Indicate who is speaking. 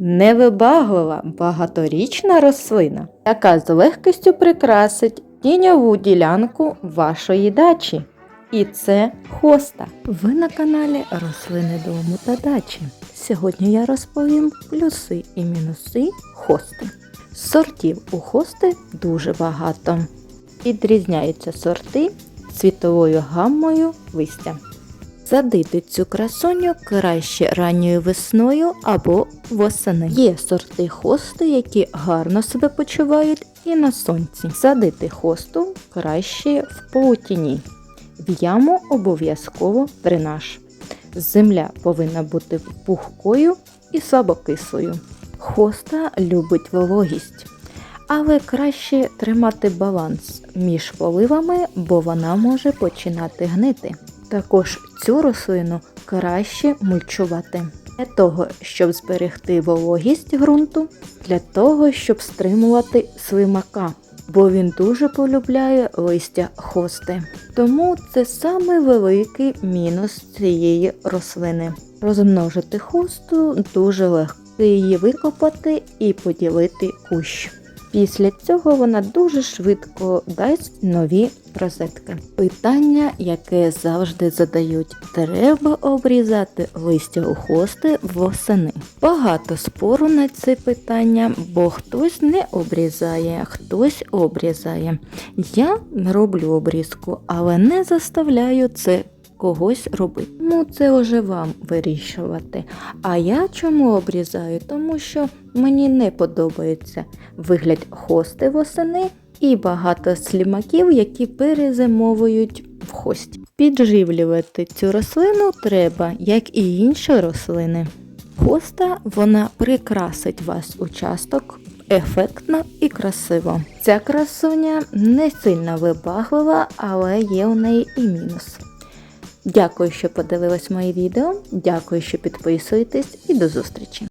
Speaker 1: невибаглива багаторічна рослина, яка з легкістю прикрасить тіньову ділянку вашої дачі. І це хоста. Ви на каналі Рослини дому та дачі. Сьогодні я розповім плюси і мінуси хости. Сортів у хости дуже багато. Відрізняються сорти цвітовою гаммою листя. Садити цю красуню краще ранньою весною або восени. Є сорти хости, які гарно себе почувають і на сонці. Садити хосту краще в полутіні. В яму обов'язково дренаж. Земля повинна бути пухкою і слабокислою. Хоста любить вологість, але краще тримати баланс між поливами, бо вона може починати гнити. Також цю рослину краще мульчувати для того, щоб зберегти вологість ґрунту, для того, щоб стримувати слимака, бо він дуже полюбляє листя хости. Тому це саме великий мінус цієї рослини. Розмножити хосту дуже легко. Її викопати і поділити кущ. Після цього вона дуже швидко дасть нові розетки. Питання, яке завжди задають, треба обрізати листя у хости восени. Багато спору на це питання, бо хтось не обрізає, хтось обрізає. Я роблю обрізку, але не заставляю це когось робити. Ну, це вже вам вирішувати. А я чому обрізаю? Тому що мені не подобається вигляд хости восени і багато слімаків, які перезимовують в хості. Підживлювати цю рослину треба, як і інші рослини. Хоста вона прикрасить вас участок ефектно і красиво. Ця красуня не сильно вибаглива, але є у неї і мінус. Дякую, що подивились моє відео. Дякую, що підписуєтесь і до зустрічі!